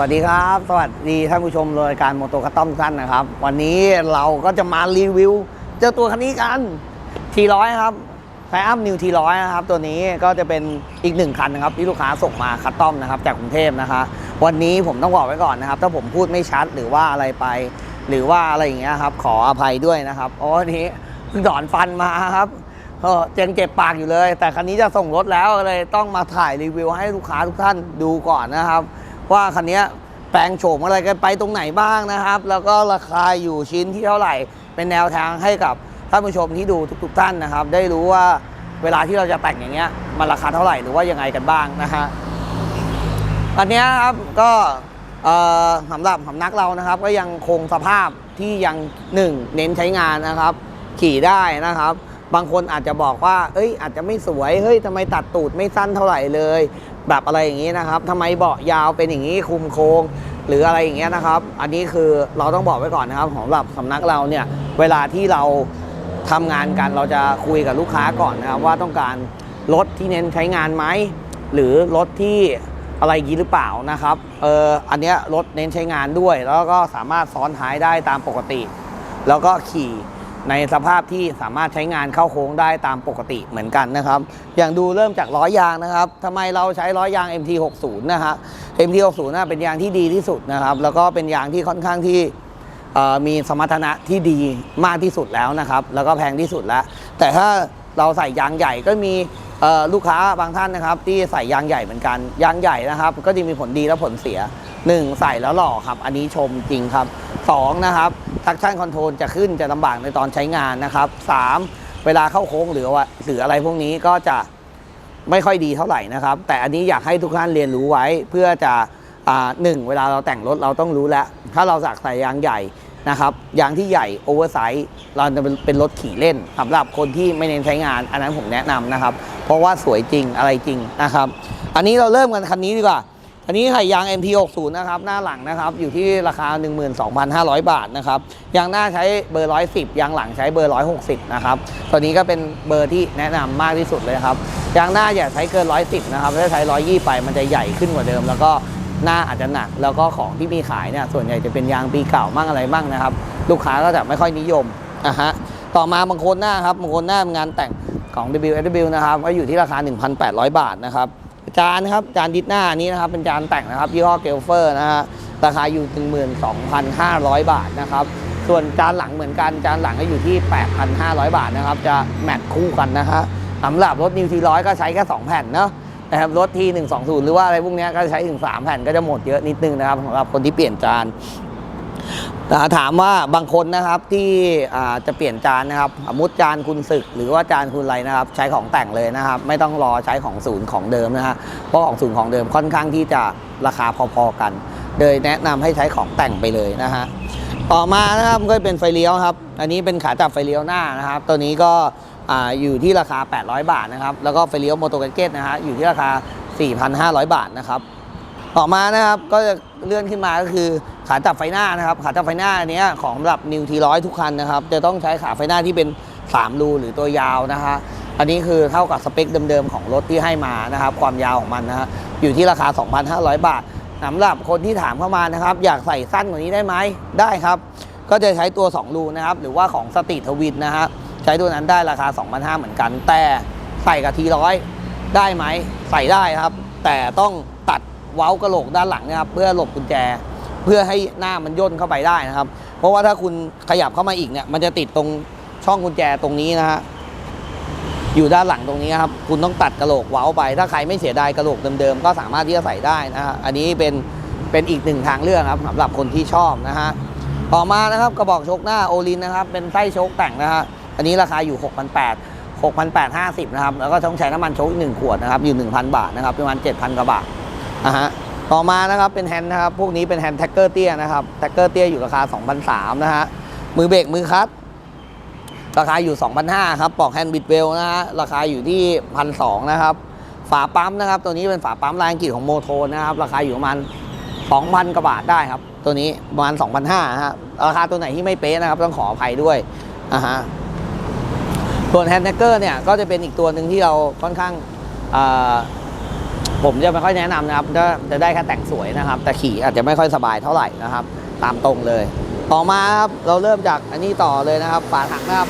วัสดีครับ สวัสดีท่านผู้ชมรายการโมโตคัตตอมสั้นนะครับ วันนี้เราก็จะมารีวิว เจ้าตัวคันนี้กัน T100 ครับไซอัมนิว T100 นะครับ ตัวนี้ก็จะเป็นอีกหนึ่งคันนะครับ ที่ลูกค้าส่งมาคัตตอมนะครับ จากกรุงเทพนะคะ วันนี้ผมต้องบอกไว้ก่อนนะครับ ถ้าผมพูดไม่ชัดหรือว่าอะไรไป หรือว่าอะไรอย่างเงี้ยครับ ขออภัยด้วยนะครับเพราะวันนี้เพิ่งถอนฟันมาครับเออเจนเจ็บปากอยู่เลย แต่คันนี้จะส่งรถแล้วเลยต้องมาถ่ายรีวิวให้ลูกค้าทุกท่านดูก่อนนะครับ ว่าคันนี้แปลงโฉมอะไรกันไปตรงไหนบ้างนะครับ แล้วก็ราคาอยู่ชิ้นที่เท่าไหร่ เป็นแนวทางให้กับท่านผู้ชมที่ดูทุกๆท่านนะครับ ได้รู้ว่าเวลาที่เราจะแต่งอย่างเงี้ยมันราคาเท่าไหร่หรือว่ายังไงกันบ้างนะฮะอันนี้ครับก็สำหรับสำนักเรานะครับ ก็ยังคงสภาพที่ยังหนึ่งเน้นใช้งานนะครับ ขี่ได้นะครับ บางคนอาจจะบอกว่า เอ้ย อาจจะไม่สวย เฮ้ยทำไมตัดตูดไม่สั้นเท่าไหร่เลย แบบอะไรอย่างนี้นะครับทำไมเบาะยาวเป็นอย่างนี้คุมโค้งหรืออะไรอย่างเงี้ยนะครับ อันนี้คือเราต้องบอกไว้ก่อนนะครับสำหรับสำนักเราเนี่ย เวลาที่เราทำงานกันเราจะคุยกับลูกค้าก่อนนะครับว่าต้องการรถที่เน้นใช้งานไหมหรือรถที่อะไรยี้หรือเปล่านะครับ เอออันเนี้ยรถเน้นใช้งานด้วย แล้วก็สามารถซ้อนท้ายได้ตามปกติ แล้วก็ขี่ ในสภาพที่สามารถใช้งานเข้าโค้งได้ตามปกติเหมือนกันนะครับ อย่างดูเริ่มจากล้อยางนะครับทำไมเราใช้ล้อยาง MT60 นะฮะ MT60 น่ะเป็นยางที่ดีที่สุดนะครับ แล้วก็เป็นยางที่ค่อนข้างที่มีสมรรถนะที่ดีมากที่สุดแล้วนะครับ แล้วก็แพงที่สุดแล้ว แต่ถ้าเราใส่ยางใหญ่ก็มีลูกค้าบางท่านนะครับ ที่ใส่ยางใหญ่เหมือนกัน ยางใหญ่นะครับ ก็จะมีผลดีและผลเสีย 1. ใส่แล้วหล่อครับ อันนี้ชมจริงครับ 2. นะครับ ทักชั่นคอนโทรลจะขึ้นจะลำบากในตอนใช้งานนะครับ 3. เวลาเข้าโค้งหรือว่าหรืออะไรพวกนี้ก็จะไม่ค่อยดีเท่าไหร่นะครับ แต่อันนี้อยากให้ทุกท่านเรียนรู้ไว้เพื่อจะอ่าหนึ่งเวลาเราแต่งรถเราต้องรู้แล้ว ถ้าเราสักใส่ยางใหญ่นะครับยางที่ใหญ่โอเวอร์ไซส์เราจะเป็นเป็นรถขี่เล่นสำหรับคนที่ไม่เน้นใช้งาน อันนั้นผมแนะนำนะครับ เพราะว่าสวยจริงอะไรจริงนะครับ อันนี้เราเริ่มกันคันนี้ดีกว่า อันนี้ไข่ยาง MT60 นะครับ หน้าหลังนะครับ อยู่ที่ราคา 12,500 บาทนะครับ ยางหน้าใช้เบอร์ 110 ยางหลังใช้เบอร์ 160 นะครับ ตัวนี้ก็เป็นเบอร์ที่แนะนำมากที่สุดเลยครับ ยางหน้าอย่าใช้เกิน 110 นะครับ ถ้าใช้ 120 ไปมันจะใหญ่ขึ้นกว่าเดิม แล้วก็หน้าอาจจะหนัก แล้วก็ของที่มีขายเนี่ย ส่วนใหญ่จะเป็นยางปีเก่ามั่งอะไรมั่งนะครับ ลูกค้าก็จะไม่ค่อยนิยมนะฮะ ต่อมาบางคนหน้าครับ บางคนหน้างานแต่งของ WSW นะครับ ก็อยู่ที่ราคา 1,800 บาทนะครับ จานครับจานดิสหน้านี้นะครับเป็นจานแต่งนะครับยี่ห้อเกลเฟอร์นะฮะราคาอยู่ 12,500 บาทนะครับ ส่วนจานหลังเหมือนกันจานหลังก็อยู่ที่ 8,500 บาทนะครับ จะแมทคู่กันนะฮะสำหรับรถนิวทีร้อยก็ใช้แค่ 2 แผ่นเนาะนะครับรถที่ 120 หรือว่าอะไรพวกเนี้ยก็ใช้ถึง 3 แผ่นก็จะหมดเยอะนิดนึงนะครับสำหรับคนที่เปลี่ยนจาน ถามว่าบางคนนะครับที่จะเปลี่ยนจานนะครับสมมติจานคุณศึก หรือว่าจานคุณอะไรนะครับ ใช้ของแต่งเลยนะครับ ไม่ต้องรอใช้ของศูนย์ของเดิมนะฮะเพราะของศูนย์ของเดิมค่อนข้างที่จะราคาพอๆกันเลยแนะนำให้ใช้ของแต่งไปเลยนะฮะต่อมานะครับก็เป็นไฟเลี้ยวครับ อันนี้เป็นขาจับไฟเลี้ยวหน้านะครับ ตัวนี้ก็อยู่ที่ราคา 800 บาทนะครับ แล้วก็ไฟเลี้ยวโมโตเกเกตนะฮะอยู่ที่ราคา 4,500 บาทนะครับ ต่อมานะครับก็จะเลื่อนขึ้นมาก็คือขาจับไฟหน้านะครับ ขาจับไฟหน้าอันนี้ของสำหรับนิวทีร้อยทุกคันนะครับ จะต้องใช้ขาไฟหน้าที่เป็น3รูหรือตัวยาวนะฮะอันนี้คือเท่ากับสเปคเดิมๆของรถที่ให้มานะครับ ความยาวของมันนะฮะอยู่ที่ราคา 2,500 บาทสำหรับคนที่ถามเข้ามานะครับ อยากใส่สั้นกว่านี้ได้ไหมได้ครับ ก็จะใช้ตัว 2 รูนะครับ หรือว่าของสตรีททวินนะฮะใช้ตัวนั้นได้ราคา 2,500เหมือนกัน แต่ใส่กับทีร้อยได้ไหมใส่ได้ครับ แต่ต้องตัด เว้ากระโหลกด้านหลังนะครับเพื่อหลบกุญแจ เพื่อให้หน้ามันย่นเข้าไปได้นะครับ เพราะว่าถ้าคุณขยับเข้ามาอีกเนี่ยมันจะติดตรงช่องกุญแจตรงนี้นะฮะอยู่ด้านหลังตรงนี้ครับคุณต้องตัดกระโหลกเว้าไป ถ้าใครไม่เสียดายกระโหลกเดิมๆก็สามารถที่จะใส่ได้นะฮะอันนี้เป็นเป็นอีกหนึ่งทางเลือกครับสำหรับคนที่ชอบนะฮะต่อมานะครับกระบอกชคหน้าโอลินนะครับเป็นไส้ชคแต่งนะฮะอันนี้ราคาอยู่ 6,800 6,850นะครับแล้วก็ต้องใช้น้ำมันชคอีกหนึ่งขวดนะครับอยู่ 1,000 บาทนะครับประมาณ 7,000กว่าบาท นะฮะต่อมานะครับเป็นแฮนด์นะครับ พวกนี้เป็นแฮนด์แท็กเกอร์เตี้ยนะครับแท็กเกอร์เตี้ยอยู่ราคา2,300นะฮะมือเบรกมือคลัตช์ราคาอยู่2,500ครับปลอกแฮนด์บิดเวลนะฮะราคาอยู่ที่1,200นะครับฝาปั๊มนะครับ ตัวนี้เป็นฝาปั๊มลายอังกฤษของโมโทนะครับ ราคาอยู่ประมาณ2,000กว่าบาทได้ครับ ตัวนี้ประมาณ2,500ฮะราคาตัวไหนที่ไม่เป๊ะนะครับ ต้องขออภัยด้วยอ่าฮะส่วนแฮนด์แท็กเกอร์เนี่ยก็จะเป็นอีกตัวหนึ่งที่เราค่อนข้างอ่า ผมจะไม่ค่อยแนะนำนะครับจะจะได้แค่แต่งสวยนะครับ แต่ขี่อาจจะไม่ค่อยสบายเท่าไหร่นะครับ ตามตรงเลย ต่อมาครับเราเริ่มจากอันนี้ต่อเลยนะครับ ฝาถังนะครับ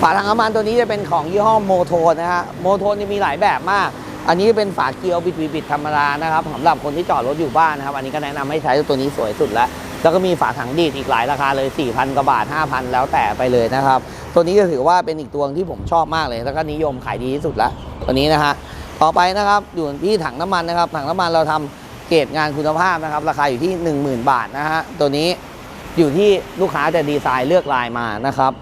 ฝาถังน้ำมันตัวนี้จะเป็นของยี่ห้อโมโทนนะฮะโมโทนจะมีหลายแบบมาก อันนี้เป็นฝาเกียวบิดบิดธรรมดานะครับสำหรับคนที่จอดรถอยู่บ้านนะครับ อันนี้ก็แนะนำให้ใช้ตัวนี้สวยสุดแล้วแล้วก็มีฝาถังดีดอีกหลายราคาเลย 4,000 กว่าบาท 5,000 แล้วแต่ไปเลยนะครับ ตัวนี้ก็ถือว่าเป็นอีกตัวที่ผมชอบมากเลย แล้วก็นิยมขายดีที่สุดแล้วตัวนี้นะฮะ ต่อไปนะครับอยู่ที่ถังน้ำมันนะครับ ถังน้ำมันเราทำเกรดงานคุณภาพนะครับ ราคาอยู่ที่ 10,000 บาทนะฮะตัวนี้อยู่ที่ลูกค้าจะดีไซน์เลือกลายมานะครับ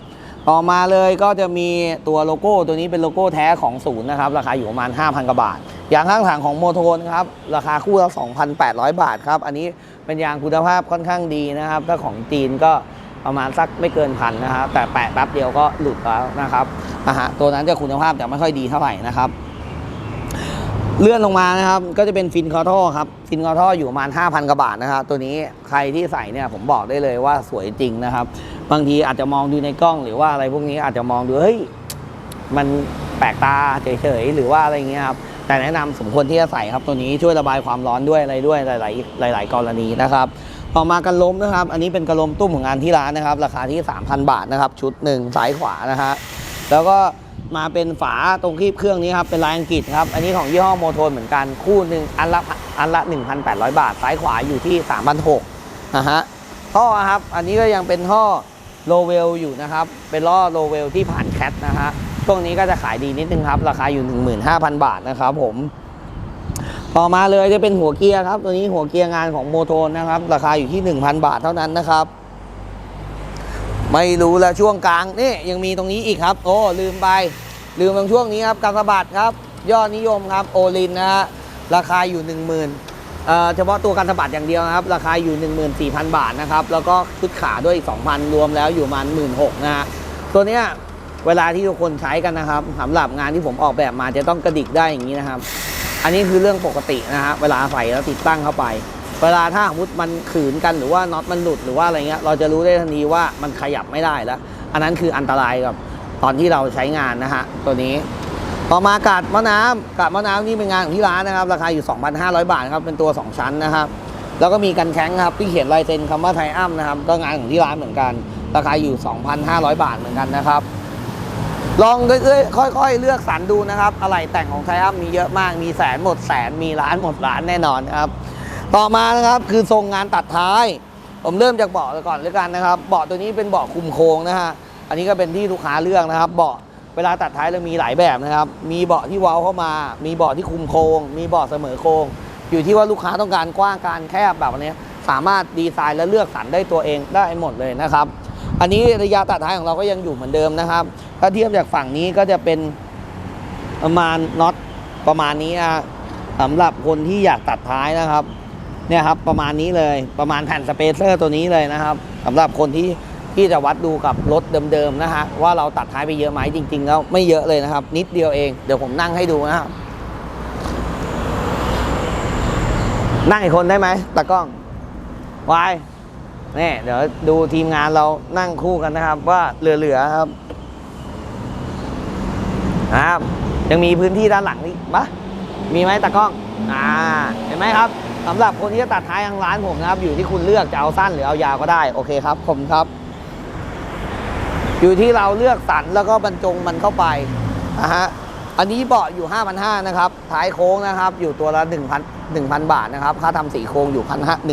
ต่อมาเลยก็จะมีตัวโลโก้ตัวนี้เป็นโลโก้แท้ของศูนย์นะครับ ราคาอยู่ประมาณ 5,000กว่าบาท ยางข้างถังของโมโทนครับ ราคาคู่ละ2,800 บาทครับ อันนี้เป็นยางคุณภาพค่อนข้างดีนะครับ ถ้าของจีนก็ประมาณสักไม่เกินพันนะครับแต่แปะแป๊บเดียวก็หลุดแล้วนะครับอะฮะตัวนั้นจะคุณภาพจะไม่ค่อยดีเท่าไหร่นะครับ เลื่อนลงมานะครับ ก็จะเป็นฟินคอร์ทครับฟินคอร์ทอยู่ประมาณ 5,000กว่าบาทนะครับตัวนี้ใครที่ใส่เนี่ยผมบอกได้เลยว่าสวยจริงนะครับ บางทีอาจจะมองดูในกล้องหรือว่าอะไรพวกนี้อาจจะมองดูเฮ้ยมันแปลกตาเฉยๆหรือว่าอะไรเงี้ยครับแต่แนะนำสมควรที่จะใส่ครับตัวนี้ช่วยระบายความร้อนด้วยอะไรด้วยหลาย ๆ หลาย ๆ กรณีนะครับต่อมากันล้มนะครับ อันนี้เป็นกระลมตุ้มของงานที่ร้านนะครับ ราคาที่ 3,000 บาทนะครับ ชุดหนึ่งซ้ายขวานะฮะแล้วก็ มาเป็นฝาตรงคีบเครื่องนี้ครับเป็นลายอังกฤษครับอันนี้ของยี่ห้อโมโทนเหมือนกันคู่หนึ่งอันละอันละ 1,800 บาท ซ้ายขวาอยู่ที่ 3,600นะฮะท่อครับอันนี้ก็ยังเป็นท่อโลเวลอยู่นะครับเป็นล้อโลเวลที่ผ่านแคทนะฮะช่วงนี้ก็จะขายดีนิดนึงครับ ราคาอยู่ 15,000 บาทนะครับผมต่อมาเลยจะเป็นหัวเกียร์ครับ ตัวนี้หัวเกียร์งานของโมโทนนะครับ ราคาอยู่ที่ 1,000 บาทเท่านั้นนะครับ ไม่รู้แล้วช่วงกลางนี่ยังมีตรงนี้อีกครับ โอ้ลืมไป ลืมตรงช่วงนี้ครับกากบาทครับ ยอดนิยมครับโอลินนะฮะราคาอยู่ 10,000เอ่อเฉพาะตัวการสะบัดอย่างเดียวนะครับ ราคาอยู่ 14,000 บาทนะครับ แล้วก็ชุดขาด้วยอีก 2,000 รวมแล้วอยู่ประมาณ16,000นะฮะตัวเนี้ยเวลาที่ทุกคนใช้กันนะครับสำหรับงานที่ผมออกแบบมาจะต้องกระดิกได้อย่างนี้นะครับ อันนี้คือเรื่องปกตินะฮะเวลาใส่แล้วติดตั้งเข้าไป เวลาถ้าสมมติมันขืนกันหรือว่าน็อตมันหลุดหรือว่าอะไรเงี้ยเราจะรู้ได้ทันทีว่ามันขยับไม่ได้แล้ว อันนั้นคืออันตรายกับตอนที่เราใช้งานนะฮะตัวนี้ต่อมากาดมะน้ำกาดมะน้ำนี่เป็นงานของที่ร้านนะครับ ราคาอยู่ 2,500 บาทครับเป็นตัว 2 ชั้นนะครับแล้วก็มีกันแข้งครับที่เขียนลายเซ็นคำว่าไทอัมนะครับก็งานของที่ร้านเหมือนกัน ราคาอยู่ 2,500 บาทเหมือนกันนะครับ ลองเรื่อยๆค่อย ๆ เลือกสรรดูนะครับ อะไรแต่งของไทอัมมีเยอะมากมีแสนหมดแสนมีล้านหมดล้านแน่นอนครับ ต่อมานะครับคือทรงงานตัดท้าย ผมเริ่มจากเบาะก่อนเลยกันนะครับเบาะตัวนี้เป็นเบาะคุมโค้งนะฮะอันนี้ก็เป็นที่ลูกค้าเลือกนะครับ เบาะเวลาตัดท้ายเรามีหลายแบบนะครับ มีเบาะที่เว้าเข้ามา มีเบาะที่คุมโค้งมีเบาะเสมอโค้งอยู่ที่ว่าลูกค้าต้องการกว้างการแคบแบบนี้สามารถดีไซน์และเลือกสรรได้ตัวเองได้หมดเลยนะครับ อันนี้ระยะตัดท้ายของเราก็ยังอยู่เหมือนเดิมนะครับ ถ้าเทียบจากฝั่งนี้ก็จะเป็นประมาณน็อตประมาณนี้นะสำหรับคนที่อยากตัดท้ายนะครับ เนี่ยครับประมาณนี้เลยประมาณแผ่นสเปเซอร์ตัวนี้เลยนะครับสำหรับคนที่ที่จะวัดดูกับรถเดิมๆนะฮะว่าเราตัดท้ายไปเยอะไหมจริง ๆ แล้วไม่เยอะเลยนะครับ นิดเดียวเองเดี๋ยวผมนั่งให้ดูนะครับนั่งอีกคนได้ไหมตากล้องวายนี่เดี๋ยวดูทีมงานเรานั่งคู่กันนะครับ ว่าเหลือๆครับนะครับ ยังมีพื้นที่ด้านหลังนี่ปะมีไหมตากล้อง อ่า เห็นไหมครับ สำหรับคนที่จะตัดท้ายทางร้านผมนะครับ อยู่ที่คุณเลือกจะเอาสั้นหรือเอายาวก็ได้โอเคครับผมครับ อยู่ที่เราเลือกสรรแล้วก็บรรจงมันเข้าไปนะฮะอันนี้เบาะอยู่5,500นะครับท้ายโค้งนะครับ อยู่ตัวละ1,000 1,000 บาทนะครับ ค่าทำสีโค้งอยู่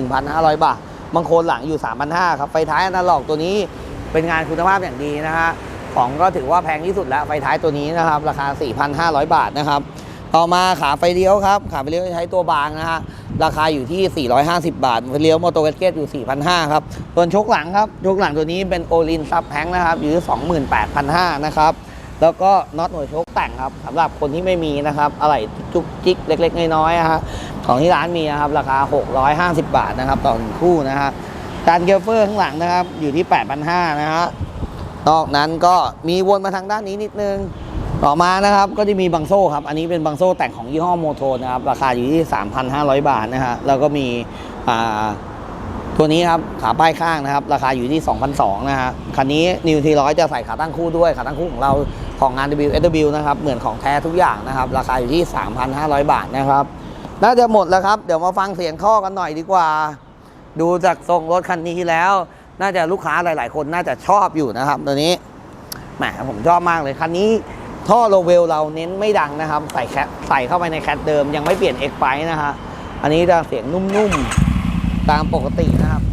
1,500 บาทบางโคนหลังอยู่ 3,500ครับไฟท้ายอนาล็อกตัวนี้เป็นงานคุณภาพอย่างดีนะฮะของก็ถือว่าแพงที่สุดแล้วไฟท้ายตัวนี้นะครับ ราคา 4,500 บาทนะครับ ต่อมาขาไฟเลี้ยวครับ ขาไฟเลี้ยวใช้ตัวบางนะฮะ ราคาอยู่ที่ 450 บาท ไฟเลี้ยวมอเตอร์เวสเกตอยู่ 4,500 ครับ ส่วนชกหลังครับ ชกหลังตัวนี้เป็นโอลินซับแพงนะครับ อยู่ที่ 28,500 นะครับ แล้วก็น็อตหน่วยชกแต่งครับสำหรับคนที่ไม่มีนะครับ อะไรจุกจิกเล็ก ๆ น้อยๆนะฮะ ของที่ร้านมีนะครับ ราคา 650 บาทนะครับต่อหนึ่งคู่นะฮะการเกลเฟอร์ข้างหลังนะครับ อยู่ที่ 8,500 นะฮะ นอกนั้นก็มีวนมาทางด้านนี้นิดนึง ต่อมานะครับก็จะมีบังโซ่ครับ อันนี้เป็นบังโซ่แต่งของยี่ห้อโมโทนะครับ ราคาอยู่ที่ 3,500 บาทนะฮะแล้วก็มีตัวนี้ครับขาป้ายข้างนะครับ ราคาอยู่ที่ 2,200นะฮะคันนี้นิวทีร้อยจะใส่ขาตั้งคู่ด้วย ขาตั้งคู่ของเราของงาน WSW นะครับ เหมือนของแท้ทุกอย่างนะครับ ราคาอยู่ที่ 3,500 บาทนะครับ น่าจะหมดแล้วครับ เดี๋ยวมาฟังเสียงท่อกันหน่อยดีกว่า ดูจากทรงรถคันนี้แล้ว น่าจะลูกค้าหลาย ๆ คนน่าจะชอบอยู่นะครับ ตัวนี้แหมผมชอบมากเลยคันนี้ ท่อโลเวลเราเน้นไม่ดังนะครับ ใส่แคทใส่เข้าไปในแคทเดิมยังไม่เปลี่ยนเอ็กไนะฮะอันนี้จะเสียงนุ่มๆ ตามปกตินะครับ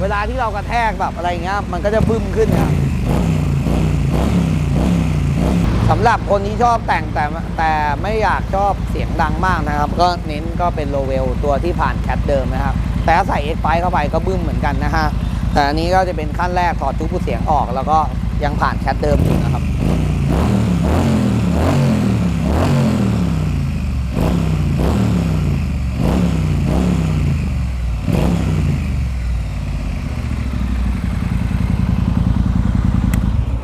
เวลาที่เรากระแทกแบบอะไรเงี้ยมันก็จะบึ้มขึ้นครับสำหรับคนที่ชอบแต่งแต่แต่ไม่อยากชอบเสียงดังมากนะครับ ก็เน้นก็เป็นโลเวลตัวที่ผ่านแคทเดิมนะครับ แต่ใส่เอ็กไเข้าไปก็บึ้มเหมือนกันนะฮะ แต่อันนี้ก็จะเป็นขั้นแรกถอดทุกเสียงออก แล้วก็ยังผ่านแคทเดิมอยู่นะครับ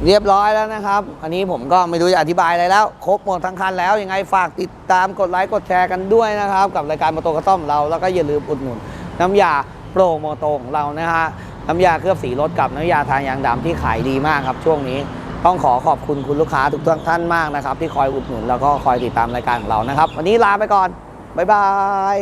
เรียบร้อยแล้วนะครับ อันนี้ผมก็ไม่รู้จะอธิบายอะไรแล้ว ครบหมดทั้งคันแล้ว ยังไงฝากติดตามกดไลค์กดแชร์กันด้วยนะครับ กับรายการโมโตกระต้อมเรา แล้วก็อย่าลืมอุดหนุนน้ำยาโปรโมโตของเรานะฮะ น้ำยาเคลือบสีรถกับน้ำยาทายางดำที่ขายดีมากครับช่วงนี้ต้องขอขอบคุณคุณลูกค้าทุกท่านมากนะครับ ที่คอยอุดหนุนแล้วก็คอยติดตามรายการของเรานะครับ วันนี้ลาไปก่อน บ๊ายบาย